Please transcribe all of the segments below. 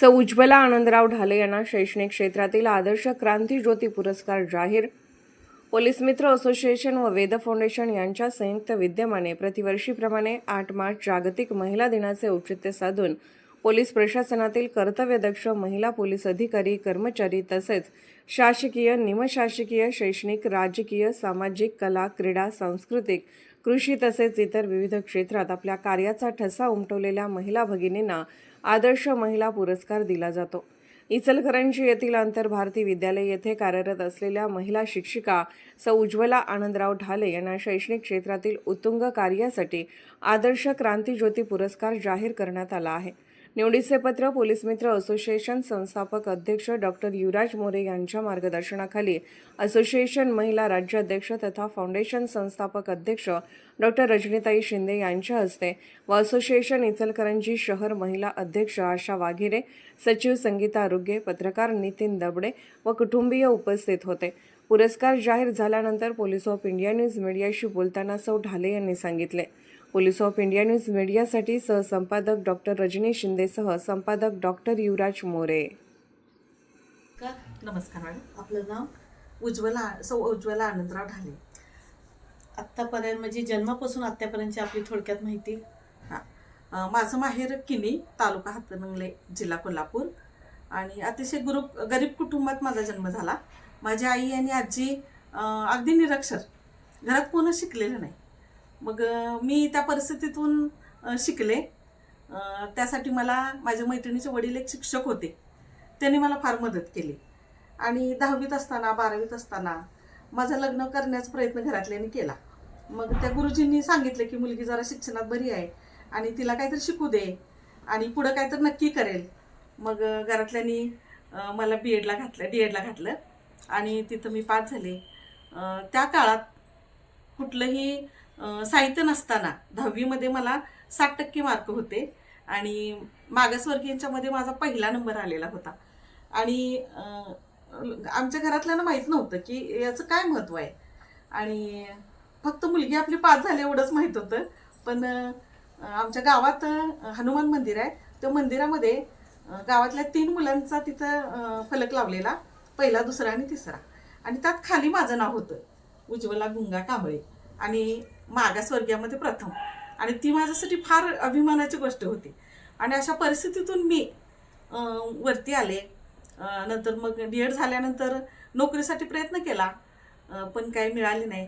सौ उज्ज्वला आनंदराव ढाले यांना शैक्षणिक क्षेत्रातील आदर्श क्रांती ज्योती पुरस्कार जाहीर. पोलीस मित्र असोसिएशन व वेद फाउंडेशन यांच्या संयुक्त विद्यमाने प्रतिवर्षीप्रमाणे आठ मार्च जागतिक महिला दिनाचे औचित्य साधून पोलीस प्रशासनातील कर्तव्यदक्ष महिला पोलीस अधिकारी कर्मचारी तसेच शासकीय निमशासकीय शैक्षणिक राजकीय सामाजिक कला क्रीडा सांस्कृतिक कृषी तसेच इतर विविध क्षेत्रात आपल्या कार्याचा ठसा उमटवलेल्या महिला भगिनींना आदर्श महिला पुरस्कार दिला जातो. इचलकरंजी येथील आंतरभारती विद्यालय येथे कार्यरत असलेल्या महिला शिक्षिका सौ. उज्ज्वला आनंदराव ढाले यांना शैक्षणिक क्षेत्रातील उत्तुंग कार्यासाठी आदर्श क्रांतीज्योती पुरस्कार जाहीर करण्यात आला आहे. निवडीचे पत्र पोलीस मित्र असोसिएशन संस्थापक अध्यक्ष डॉक्टर युवराज मोरे यांच्या मार्गदर्शनाखाली असोसिएशन महिला राज्याध्यक्ष तथा फाउंडेशन संस्थापक अध्यक्ष डॉक्टर रजनीताई शिंदे यांच्या हस्ते व असोसिएशन इचलकरंजी शहर महिला अध्यक्ष आशा वाघिरे सचिव संगीता आरोग्य पत्रकार नितीन दबडे व कुटुंबीय उपस्थित होते. पुरस्कार जाहीर झाल्यानंतर पोलीस ऑफ इंडिया न्यूज मीडियाशी बोलताना सौ ढाले यांनी सांगितले. पोलीस ऑफ इंडिया न्यूज मीडियासाठी सहसंपादक डॉक्टर रजनी शिंदेसह संपादक डॉक्टर युवराज मोरे. का नमस्कार मॅडम. आपलं नाव? उज्ज्वला सौ उज्ज्वला आनंदराव ढाले. आत्तापर्यंत म्हणजे जन्मापासून आत्तापर्यंतची आपली थोडक्यात माहिती. हां. माझं माहेर किनी तालुका हातकणंगले जिल्हा कोल्हापूर. आणि अतिशय गुरु गरीब कुटुंबात माझा जन्म झाला. माझी आई आणि आजी अगदी निरक्षर. घरात कोणच शिकलेलं नाही. मग मी त्या परिस्थितीतून शिकले. त्यासाठी मला माझ्या मैत्रिणीचे वडील एक शिक्षक होते. त्यांनी मला फार मदत केली. आणि दहावीत असताना बारावीत असताना माझं लग्न करण्याचा प्रयत्न घरातल्याने केला. मग त्या गुरुजींनी सांगितलं की मुलगी जरा शिक्षणात बरी आहे आणि तिला काहीतरी शिकू दे आणि पुढं काहीतरी नक्की करेल. मग घरातल्यानी घरातल्यांनी मला बी एडला घातलं डी एडला घातलं. आणि तिथं मी पास झाले. त्या काळात कुठलंही साहित्य नसताना दहावीमध्ये मला साठ टक्के मार्क होते आणि मागासवर्गीयांच्यामध्ये माझा पहिला नंबर आलेला होता. आणि आमच्या घरातल्यांना माहीत नव्हतं की याचं काय महत्त्व आहे. आणि फक्त मुलगी आपली पास झाली एवढंच माहीत होतं. पण आमच्या गावात हनुमान मंदिर आहे. त्या मंदिरामध्ये गावातल्या तीन मुलांचा तिथं फलक लावलेला. पहिला दुसरा आणि तिसरा. आणि त्यात खाली माझं नाव होतं. उज्ज्वला गुंगा कांबळे. आणि मागासवर्गीयामध्ये प्रथम. आणि ती माझ्यासाठी फार अभिमानाची गोष्ट होती. आणि अशा परिस्थितीतून मी वरती आले. नंतर मग डी एड झाल्यानंतर नोकरीसाठी प्रयत्न केला. पण काही मिळाली नाही.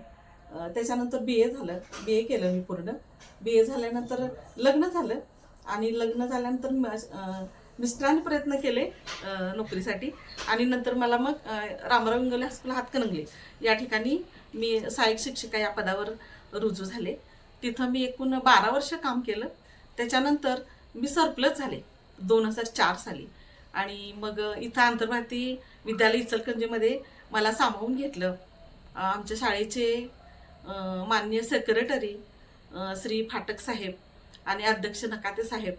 त्याच्यानंतर बी ए झालं. बी ए केलं मी पूर्ण. बी ए झाल्यानंतर लग्न झालं. आणि लग्न झाल्यानंतर मिस्टरांनी प्रयत्न केले नोकरीसाठी. आणि नंतर मला मग रामराव इंगोले हायस्कूल हातकणंगले. या ठिकाणी मी सहाय्यक शिक्षिका या पदावर रुजू झाले. तिथं मी एकूण बारा वर्ष काम केलं. त्याच्यानंतर मी सरप्लस झाले. दोन हजार चार साली. आणि मग इथं आंतरभारती विद्यालय इचलकरंजीमध्ये मला सामावून घेतलं. आमच्या शाळेचे मान्य माननीय सेक्रेटरी श्री फाटक साहेब आणि अध्यक्ष नकाते साहेब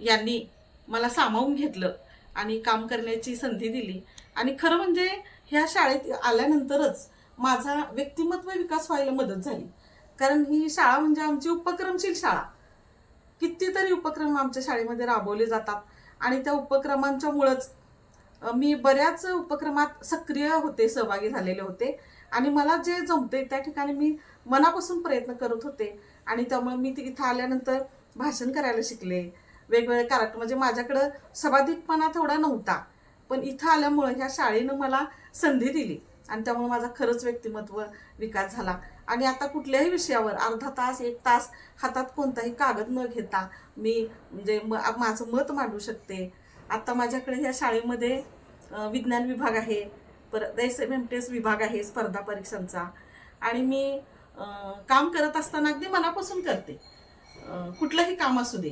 यांनी मला सामावून घेतलं आणि काम करण्याची संधी दिली. आणि खरं म्हणजे ह्या शाळेत आल्यानंतरच माझा व्यक्तिमत्व विकास व्हायला मदत झाली. कारण ही शाळा म्हणजे आमची उपक्रमशील शाळा. कितीतरी उपक्रम आमच्या शाळेमध्ये राबवले जातात. आणि त्या उपक्रमांच्यामुळंच मी बऱ्याच उपक्रमात सक्रिय होते सहभागी झालेले होते. आणि मला जे जमते त्या ठिकाणी मी मनापासून प्रयत्न करत होते. आणि त्यामुळे मी तिथं आल्यानंतर भाषण करायला शिकले. वेगवेगळे कार्यक्रम म्हणजे माझ्याकडं सभाधिकपणा थोडा नव्हता. पण इथं आल्यामुळं ह्या शाळेनं मला संधी दिली. आणि त्यामुळे माझा खरंच व्यक्तिमत्व विकास झाला. आणि आता कुठल्याही विषयावर अर्धा तास एक तास हातात कोणताही कागद न घेता मी म्हणजे म माझं मत मांडू शकते. आत्ता माझ्याकडे ह्या शाळेमध्ये विज्ञान विभाग आहे परत S M M T S विभाग आहे स्पर्धा परीक्षांचा. आणि मी काम करत असताना अगदी मनापासून करते. कुठलंही काम असू दे.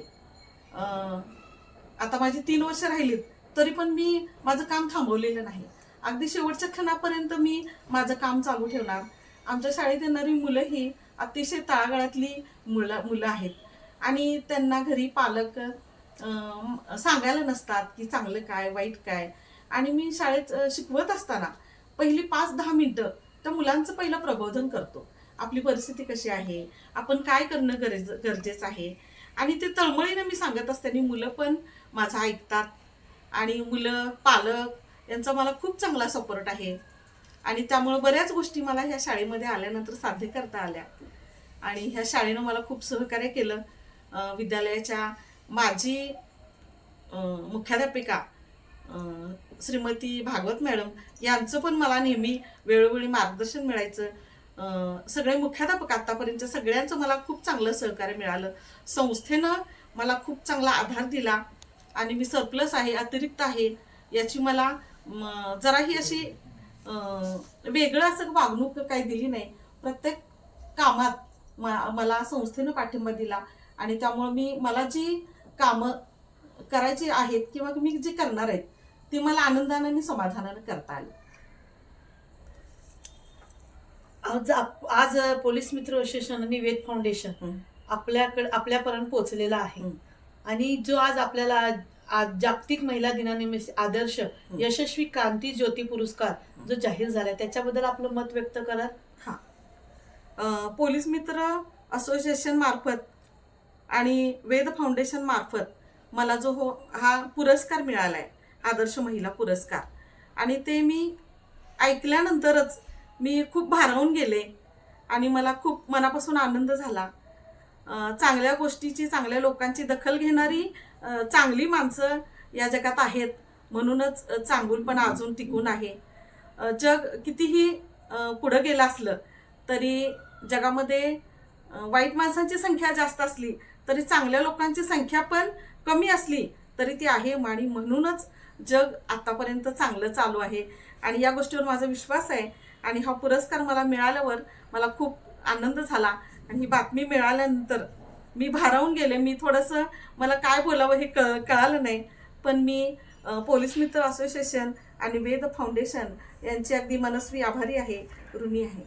आता माझी तीन वर्ष राहिलीत तरी पण मी माझं काम थांबवलेलं नाही. अगदी शेवटच्या क्षणापर्यंत मी माझं काम चालू ठेवणार. आमच्या शाळेत येणारी मुलं ही अतिशय तळागाळातली मुलं मुलं आहेत. आणि त्यांना घरी पालक सांगायला नसतात की चांगलं काय वाईट काय. आणि मी शाळेत शिकवत असताना पहिली पाच दहा मिनटं त्या मुलांचं पहिलं प्रबोधन करतो. आपली परिस्थिती कशी आहे? आपण काय करणं गरज गरजेचं आहे? आणि ते तळमळीनं मी सांगत असताना मुलं पण माझं ऐकतात. आणि मुलं पालक यांचा मला खूप चांगला सपोर्ट आहे. आणि त्यामुळं बऱ्याच गोष्टी मला ह्या शाळेमध्ये आल्यानंतर साध्य करता आल्या. आणि ह्या शाळेनं मला खूप सहकार्य केलं. विद्यालयाच्या माजी मुख्याध्यापिका श्रीमती भागवत मॅडम यांचं पण मला नेहमी वेळोवेळी मार्गदर्शन मिळायचं. सगळे मुख्याध्यापक आत्तापर्यंत सगळ्यांचं मला खूप चांगलं सहकार्य मिळालं. संस्थेनं मला खूप चांगला आधार दिला आणि मी सरप्लस आहे अतिरिक्त आहे याची मला जराही अशी वेगळं असं वागणूक काही दिली नाही प्रत्येक कामात मला संस्थेनं पाठिंबा दिला आणि त्यामुळे मी मला जी कामं करायची आहेत किंवा मी जी करणार आहेत ती मला आनंदाने आणि समाधानाने करता आली आज आज पोलीस मित्र असोसिएशन आणि वेद फाउंडेशन. आपल्याकडे आपल्यापर्यंत पोहोचलेला आहे. आणि जो आज आपल्याला आज जागतिक महिला दिनानिमित्त आदर्श यशस्वी क्रांती ज्योती पुरस्कार जो जाहीर झालाय त्याच्याबद्दल आपलं मत व्यक्त करा. हा. पोलीस मित्र असोसिएशन मार्फत आणि वेद फाउंडेशन मार्फत मला जो हो हा पुरस्कार मिळाला आहे आदर्श महिला पुरस्कार. आणि ते मी ऐकल्यानंतरच मी खूप भारावून गेले आणि मला खूप मनापासून आनंद झाला. चांगल्या गोष्टीची चांगल्या लोकांची दखल घेणारी चांगली माणसं या जगात आहेत म्हणूनच अं, चांगुलपणा अजून टिकून आहे. जग कितीही पुढं गेलं असलं तरी जगामध्ये वाईट माणसांची संख्या जास्त असली तरी चांगल्या लोकांची संख्या पण कमी असली तरी ती आहे आणि म्हणूनच जग आतापर्यंत चांगलं चालू आहे. आणि या गोष्टीवर माझा विश्वास आहे आणि हा पुरस्कार मला मिळाल्यावर मला खूप आनंद झाला. आणि ही बातमी मिळाल्यानंतर मी भारावून गेले. मी थोडंसं मला काय बोलावं हे कळ कळालं नाही. पण मी पोलीस मित्र असोसिएशन आणि वेद फाउंडेशन यांची अगदी मनस्वी आभारी आहे ऋणी आहे.